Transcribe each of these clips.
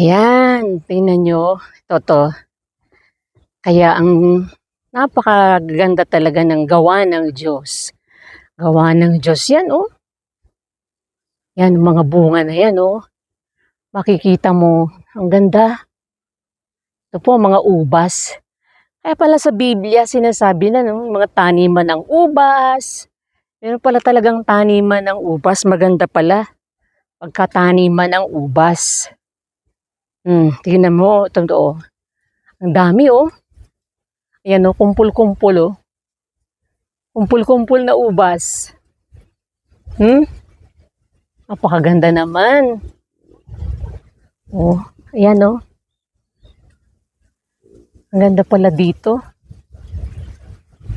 Ayan, tingnan nyo. Ito to. Kaya ang napakaganda talaga ng gawa ng Diyos. Gawa ng Diyos yan, oh. Yan, mga bunga na yan, oh. Makikita mo, ang ganda. Ito po, mga ubas. Kaya pala sa Biblia, sinasabi na, no, mga taniman ng ubas. Meron pala talagang taniman ng ubas. Maganda pala. Pagkataniman ng ubas. Hmm, tingnan mo, ito, oh. Ang dami, oh. Ayan, oh, kumpul-kumpul, oh. Kumpul-kumpul na ubas. Hmm? Napakaganda naman. Oh, ayan, oh. Ang ganda pala dito.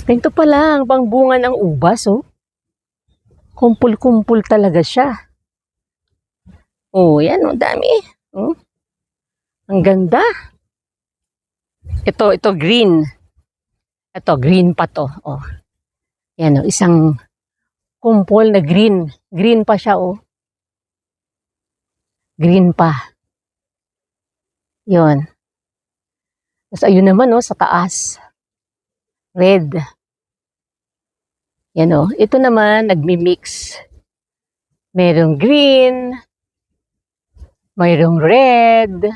Ganito pala ang pangbunga ng ubas, oh. Kumpul-kumpul talaga siya. Oh, yan, oh, dami. Oh. Ang ganda. Ito, ito green. Ito, green pa to. Oh. Yan, oh, isang kumpol na green. Green pa siya, oh. Green pa. Yun. Tapos ayun naman, oh, sa taas. Red. Yan, oh. Ito naman, nagmi-mix. Merong green. Mayroong red.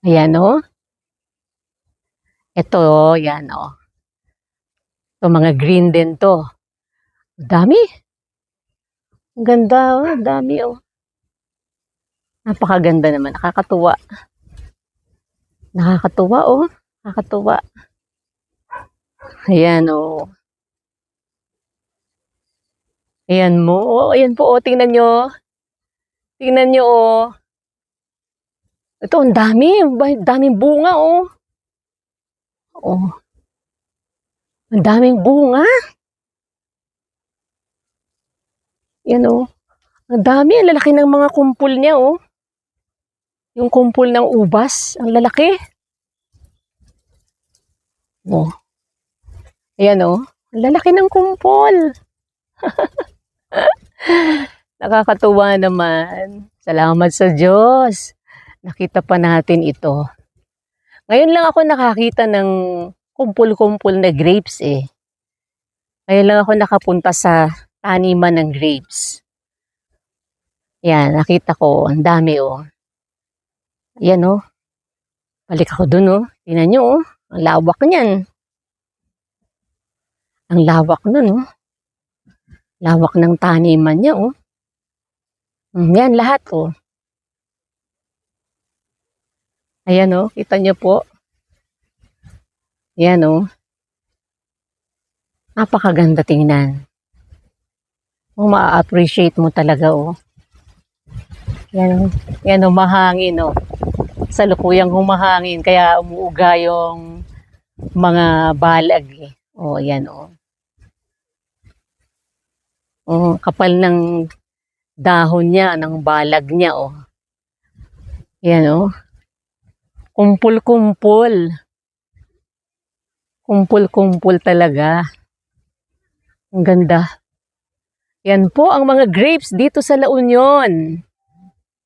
Ayan, oh. Ito, yan, oh. Ito, mga green din to. Dami. Ang ganda, oh. Dami, oh. Napakaganda naman. Nakakatuwa. Nakakatuwa, oh. Nakakatuwa. Ayan, oh. Ayan mo. Oh, ayan po, oh. Tingnan nyo. Tingnan nyo, oh. Ito, ang dami. Daming bunga, oh. Oh. Ang daming bunga. Yan, oh. Ang dami. Ang lalaki ng mga kumpul niya, oh. Yung kumpul ng ubas. Ang lalaki. Oh. Ayan, oh. Ang lalaki ng kumpul. Nakakatuwa naman. Salamat sa Diyos. Nakita pa natin ito. Ngayon lang ako nakakita ng kumpul-kumpul na grapes eh. Ngayon lang ako nakapunta sa taniman ng grapes. Yan, nakita ko. Ang dami oh. Yan oh. Balik ako dun oh. Tingnan nyo oh. Ang lawak niyan. Ang lawak nun oh. Lawak ng taniman niya oh. Mm, Yan lahat oh. Ayan oh, kita niyo po. Yan oh. Napakaganda tingnan. Kung ma-appreciate mo talaga oh. Yan, oh. yan oh, mahangin oh. Sa lukuyang humahangin kaya umuuga yung mga balag eh. Oh, yan oh. Oh, kapal ng dahon niya, ng balag niya oh. Yan oh. Kumpul-kumpul. Kumpul-kumpul talaga. Ang ganda. Yan po ang mga grapes dito sa La Union.